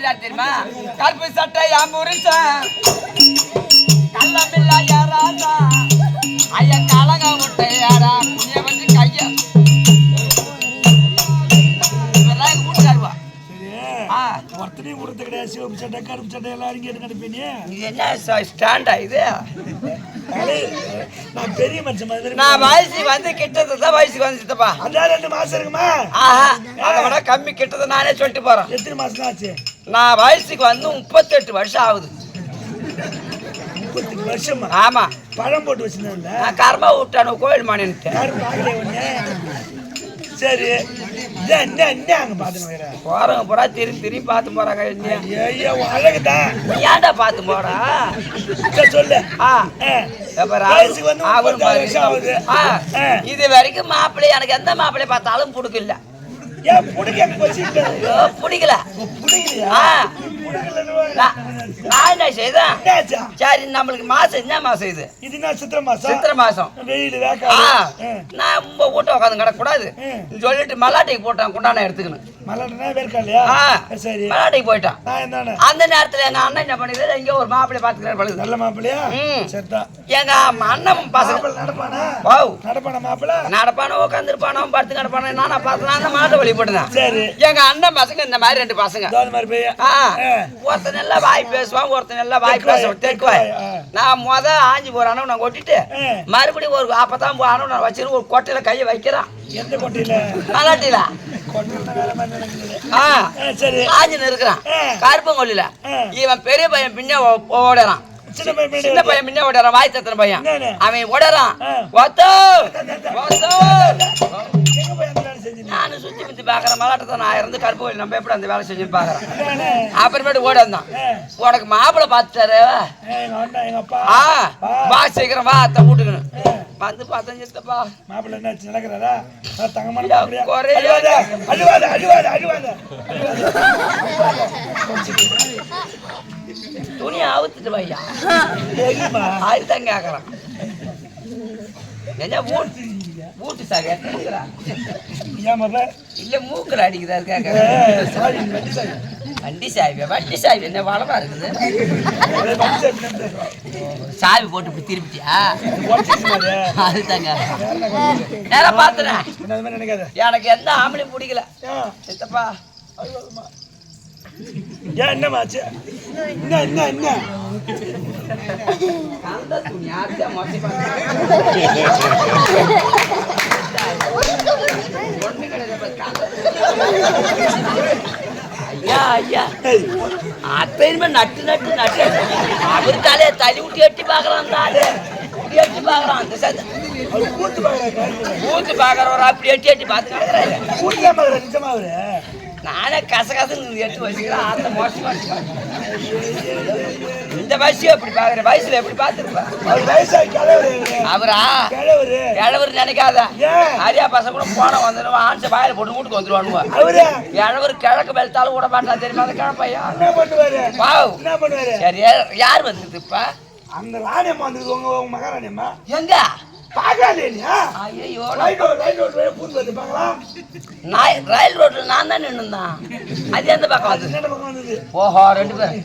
எப்படியா தெரியுமா கருப்பு சட்டை என் புருஷன் கள்ளமில்லா யாராதா? ஐயா கலங்க முட்டை யாரா? குனிய வந்து ஒருத்தனையும் கொடுத்த கிடையாது. சிவப்பு சட்டை கருப்பு சட்டை எல்லாரும் கேட்டு நினைப்பீங்க என்ன ஸ்டாண்டா இது? நான் பெரிய மனுஷன் மாதிரி நான் வயசு வந்து கிட்டது தான் வயசுக்கு வந்து சித்தப்பா. அதான் ரெண்டு மாசம் இருக்குமா? ஆஹா அதை விட கம்மி கிட்டது நானே சொல்லிட்டு போறேன். எத்தனை மாசம் ஆச்சு? நான் வயசுக்கு வந்து முப்பத்தெட்டு வருஷம் ஆகுது. முப்பத்தெட்டு வருஷமா? ஆமா. பழம் போட்டு வச்சிருந்தேன்ல. நான் கர்மா விட்டானு கோயில் மாநிலத்தை சரி. போறவங்க பூரா திரும்பி திரும்பி பார்த்து போறாங்க. ஐயா அழகுதான் ஏன்டா பார்த்து போறா? சொல்லு. இது வரைக்கும் மாப்பிள்ளை எனக்கு எந்த மாப்பிள்ளை பார்த்தாலும் பிடிக்கல. ஏன் புடிக்க போச்சு ஐயோ, பிடிக்கல. சரி நம்மளுக்கு மாசம் என்ன மாசம் இது? இது என்ன சித்திரை மாசம்? சித்திரை மாசம். வெயில் நான் உங்க வீட்டை உட்காந்து கிடக்கூடாது. சொல்லிட்டு மல்லாட்டைக்கு போட்டான் குண்டான எடுத்துக்கணும். மல்லாட்டைக்கு போயிட்டான். அந்த நேரத்துல எங்க அண்ணன் என்ன பண்ணிடுது எங்க ஒரு மாப்பிள்ளை பாத்துக்கிறாரு பழுது நல்ல மாப்பிள்ளையா? எங்க அண்ணன் பசங்க. நடப்பானா? நடப்பானா மாப்பிள்ளை? நடப்பானோ உட்காந்துருப்பானோ படுத்து கிடப்பானோ நான் பார்த்தா அந்த மாட்டை வழி போட்டுதான். சரி. எங்க அண்ணன் பசங்க இந்த மாதிரி ரெண்டு பசங்க. ஒருத்தன் நல்லா வாய் பேசுவான் ஒருத்தன் நல்லா வாய் பேசுவான். தெக்கு தெற்கு வாய் வாய், ஆ. நான் முத ஆஞ்சி போறானோ நான் கொட்டிட்டு. மறுபடியும் ஒரு அப்பதான் போறானோ நான் வச்சிரு ஒரு கொட்டையில கையை வைக்கிறான். எந்த கொட்டையில? மலாட்டில கொட்டையில வேற மாதிரி நடக்குது. ஆ. ஆ, சரி. ஆஞ்சின்னு இருக்கிறான். ஆ. கருப்பங்கொல்லில. இவன் பெரிய பையன் பின்ன ஓடுறான். சின்ன பையன் பின்ன ஓடுறான். வாய் தத்துன பையன்? அவன் ஓடுறான். நானும் சுத்தி முத்தி பாக்குறேன் மலாட்டத்தை நான் இருந்து கருப்பு கோயில் நம்ம எப்படி அந்த வேலை செஞ்சு பாக்குறேன். அப்புறமேட்டு ஓடி வந்தான். உனக்கு மாப்பிள்ளை பார்த்துட்டாரு. ஆ, வா. சீக்கிரம் வா அத்தை வீட்டுக்குன்னு வந்து பார்த்தேன் சித்தப்பா. மாப்பிள்ளை என்னாச்சு நடக்கிறாரா? ஆ, தங்கமான ஐயா, மாப்பிள்ளையா? குறைய- அழுவாத அழுவாத அழுவாத துணியை அவுத்துட்டு வையா. தெரியுமா? அதுதான் கேட்கறான் என்ன ஊட்டு ஊட்டு சாவி மாப்பிள்ளை இல்ல மூக்குல அடிக்குதா சாரி வண்டி சாவி. வண்டி சாவி என்ன வளமா இருக்குது. சாவி போட்டு இப்படி திருப்பிட்டியா? உடச்சிருச்சு அது. அதுதான் கேட்கறேன் நேரம் நினைக்காத. எனக்கு எந்த ஆம்பளையும் பிடிக்கல. சித்தப்பா. ஏன் என்னமாச்சு என்ன என்ன என்ன? மொட்டை ஐயா ஐயா. அப்பயுமே நட்டு நட்டு நட்டு. அவர் தலையை தள்ளி விட்டு எட்டி பார்க்கறான் இப்படி எட்டி பார்க்கறான் அந்த அவர் கூத்து பார்க்கறாரு. ஊத்து பார்க்கறவர் அப்படி எட்டி எட்டி பார்த்து பார்க்கறாரு நிஜமா அவரு? நானே கசகசன்னு எட்டு வச்சுக்கிறேன் அந்த மோசமா. இந்த வயசு எப்படி பார்க்குற வயசுல எப்படி பார்த்துருப்பா அவர் கிழவரு. அவரு. கிழவரு. கிழவர் நினைக்காத. ஹரியா பசங்க கூட போன வந்துடுவான். ஆன்ச வாயில போட்டு வீட்டுக்கு வந்துருவானுவா. அவரு? கிழவர் கிழக்கு வெளுத்தாலும் விட மாட்டான் தெரியுமா? அந்த கிழப்பையா என்ன பண்ணுவாரு? வாவ். என்ன பண்ணுவாரு? சரி யார் வந்துருது இப்ப? அந்த ராணியம்மா உங்க உங்க மகாராணியம்மா? எங்க? ரயில் ரோட்ல நான் தான் நின்னுதான் அது எந்த பக்கம் ஓஹோ ரெண்டு பேரும்.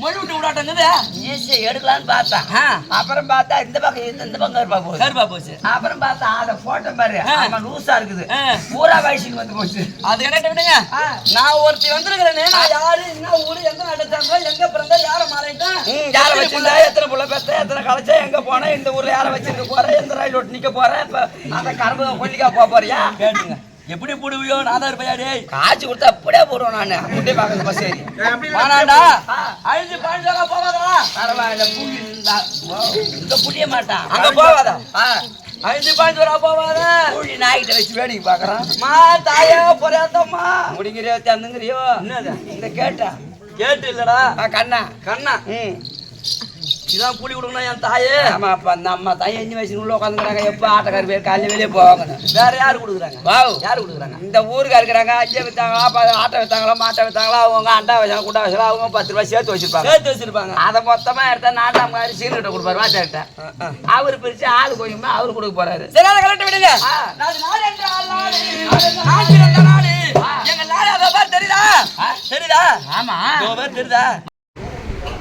மொழி விட்டு விடாட்டங்குது மீசை எடுக்கலாம்னு பார்த்தேன் ஆ. அப்புறம் பார்த்தா இந்த பக்கம் இந்த பக்கம் இருப்பா போகுது. கருப்பா போச்சு. அப்புறம் பார்த்தா அத போட்டோ பாரு. ஆமா இருக்குது. பூரா வயசுக்கு வந்து போச்சு. அது என்ன விடுங்க. நான் ஒருத்தி வந்திருக்கிறேனே நான் யாரு என்ன ஊரு எங்க நடத்தாங்க எங்க பிறந்த யார மாறிட்டேன் யார வச்சிருந்தா எத்தனை புள்ள பெத்த எத்தனை கலைச்சா எங்க போனேன் இந்த ஊர்ல யார வச்சிருக்க போறேன் எந்த ரயில் ஓட்டு நிக்க போறேன் அந்த கரும்பு கொல்லிக்கா போறியா? கேட்டுங்க. எப்படி புடுவியோ? நான் தான் இருப்பையா டேய். காய்ச்சி கொடுத்தா அப்படியே போடுவோம் நானு. அப்படியே ஏறி. வேணாண்டா ஆ. அழிஞ்சு பாஞ்சாக போவாதா பரவாயில்ல புள்ளி இங்க புளிய மாட்டான். அங்க போவாதா? ஆ, அழிஞ்சு பாஞ்சு வரா போவாத புள்ளி நாய்கிட்ட வச்சு வேடிக்கை பாக்குறான் மா தாயா பொறையாத்தம்மா முடிங்கிறியோ தந்துங்கிறியோ? என்னது? இந்த கேட்டா. கேட்டு இல்லடா. கண்ணா. கண்ணா? ம். இதான் கூலி கொடுக்கணும் என் தாயே. ஆமா அப்ப அந்த அம்மா எஞ்சி வயசு உள்ள உட்காந்துக்கிறாங்க எப்ப ஆட்டக்கார பேர் காலையில வெளியே போவாங்க வேற யாரு கொடுக்குறாங்க? வாவ். யாரு கொடுக்குறாங்க? இந்த ஊருக்கா இருக்கிறாங்க அஞ்சு வித்தாங்களா ஆட்டை வித்தாங்களா மாட்டை வித்தாங்களா அவங்க அண்டா வச்சாங்க குண்டா வச்சாங்க அவங்க பத்து ரூபாய் சேர்த்து வச்சிருப்பாங்க. சேர்த்து வச்சிருப்பாங்க. அதை மொத்தமா எடுத்தா நாட்டாம் மாதிரி சீர்கிட்ட கொடுப்பாரு வாச்சார்கிட்ட அவர் பிரிச்சு ஆளு கொஞ்சமா அவரு கொடுக்க போறாரு. சரி அதை கலெக்ட் விடுங்க. எங்க தெரியுதா? தெரியுதா? ஆமா. தெரியுதா?